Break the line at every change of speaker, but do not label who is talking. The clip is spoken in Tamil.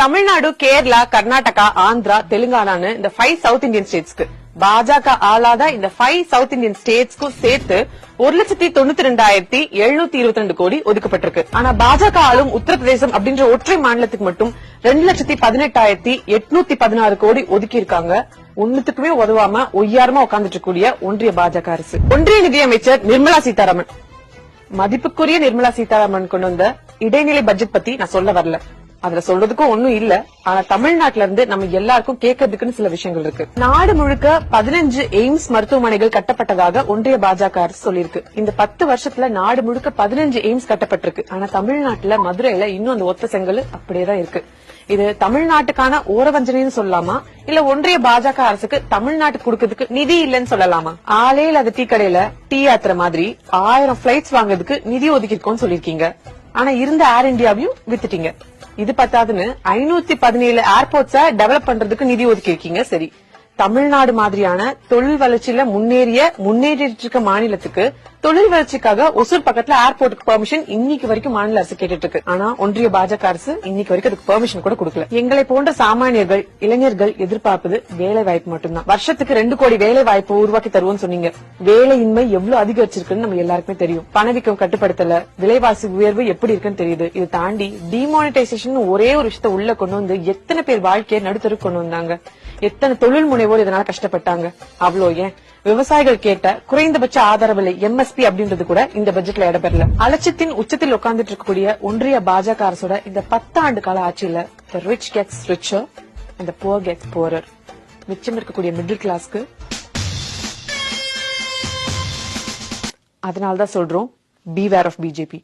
தமிழ்நாடு கேரளா கர்நாடகா ஆந்திரா தெலுங்கானான்னு இந்த ஃபைவ் சவுத் இந்தியன் ஸ்டேட்ஸ்க்கு பாஜக ஆளாத இந்த ஃபைவ் சவுத் இந்தியன் ஸ்டேட்ஸ்க்கும் சேர்த்து ஒரு லட்சத்தி தொண்ணூத்தி ரெண்டாயிரத்தி எழுநூத்தி இருபத்தி ரெண்டு கோடி ஒதுக்கப்பட்டிருக்கு. ஆனா பாஜக ஆளும் உத்தரப்பிரதேசம் அப்படின்ற ஒற்றை மாநிலத்துக்கு மட்டும் ரெண்டு லட்சத்தி பதினெட்டாயிரத்தி எட்நூத்தி பதினாறு கோடி ஒதுக்கி இருக்காங்க ஒண்ணுத்துக்குமே உதவாம ஒய்யாரமா உட்கார்ந்துட்டு இருக்கக்கூடிய ஒன்றிய பாஜக அரசு. ஒன்றிய நிதியமைச்சர் நிர்மலா சீதாராமன். மதிப்புக்குரிய நிர்மலா சீதாராமன் கொண்டு வந்த இடைநிலை பட்ஜெட் பத்தி நான் சொல்ல வரல. அதுல சொல்றதுக்கும் ஒண்ணும் இல்ல. ஆனா தமிழ்நாட்டுல இருந்து நம்ம எல்லாருக்கும் கேட்கறதுக்குன்னு சில விஷயங்கள் இருக்கு. நாடு முழுக்க பதினஞ்சு எய்ம்ஸ் மருத்துவமனைகள் கட்டப்பட்டதாக ஒன்றிய பாஜக அரசு சொல்லியிருக்கு. இந்த பத்து வருஷத்துல நாடு முழுக்க பதினஞ்சு எய்ம்ஸ் கட்டப்பட்டிருக்கு. ஆனா தமிழ்நாட்டுல மதுரையில இன்னும் அந்த ஒத்த செங்கல் அப்படியேதான் இருக்கு. இது தமிழ்நாட்டுக்கான ஓரவஞ்சனைன்னு சொல்லலாமா? இல்ல ஒன்றிய பாஜக அரசுக்கு தமிழ்நாட்டுக்கு கொடுக்கறதுக்கு நிதி இல்லைன்னு சொல்லலாமா? ஆளே அது டீ கடையில டீ ஆத்துற மாதிரி ஆயிரம் பிளைட்ஸ் வாங்குறதுக்கு நிதி ஒதுக்கிருக்கோம்னு சொல்லிருக்கீங்க ஆனா இருந்த ஏர் இந்தியாவையும் வித்துட்டீங்க. இது பத்தாதுன்னு ஐநூத்தி பதினேழு ஏர்போர்ட்ஸ டெவலப் பண்றதுக்கு நிதி ஒதுக்கி இருக்கீங்க. சரி. தமிழ்நாடு மாதிரியான தொழில் வளர்ச்சியில முன்னேறிய முன்னேறிட்டு இருக்க மாநிலத்துக்கு தொழில் வளர்ச்சிக்காக ஒசூர் பக்கத்துல ஏர்போர்ட்டுக்கு பெர்மிஷன் இன்னைக்கு வரைக்கும் மாநில அரசு கேட்டுட்டு இருக்கு. ஆனா ஒன்றிய பாஜக அரசு இன்னைக்கு வரைக்கும் அதுக்கு பெர்மிஷன் கூட கொடுக்கல. எங்களை போன்ற சாமானியர்கள் இளைஞர்கள் எதிர்பார்ப்பது வேலை வாய்ப்பு மட்டும்தான். வருஷத்துக்கு ரெண்டு கோடி வேலை வாய்ப்பு உருவாக்கி தருவோம்னு சொன்னீங்க. வேலையின்மை எவ்வளவு அதிகரிச்சிருக்குன்னு நம்ம எல்லாருக்குமே தெரியும். பணவீக்கம் கட்டுப்படுத்தல விலைவாசி உயர்வு எப்படி இருக்குன்னு தெரியுது. இது தாண்டி டிமானிட்டைசேஷன் ஒரே ஒரு விஷயத்த உள்ள கொண்டு வந்து எத்தனை பேர் வாழ்க்கையை நடுத்தருக்கு கொண்டு வந்தாங்க. எத்தனை தொழில் முனைவோர் இதனால கஷ்டப்பட்டாங்க? அவ்வளோ ஏன்? விவசாயிகள் கேட்ட குறைந்தபட்ச ஆதரவு விலை எம்எஸ்பி அப்படின்றது கூட இந்த பட்ஜெட்ல இடம்பெறல. அலட்சத்தின் உச்சத்தில் உட்கார்ந்துட்டு இருக்கக்கூடிய ஒன்றிய பாஜக அரசோட இந்த பத்தாண்டு கால ஆட்சியில the rich gets richer and the poor gets மிச்சம் இருக்கக்கூடிய மிடில் கிளாஸ்க்கு அதனால்தான் சொல்றோம் பி வேர் ஆஃப் பிஜேபி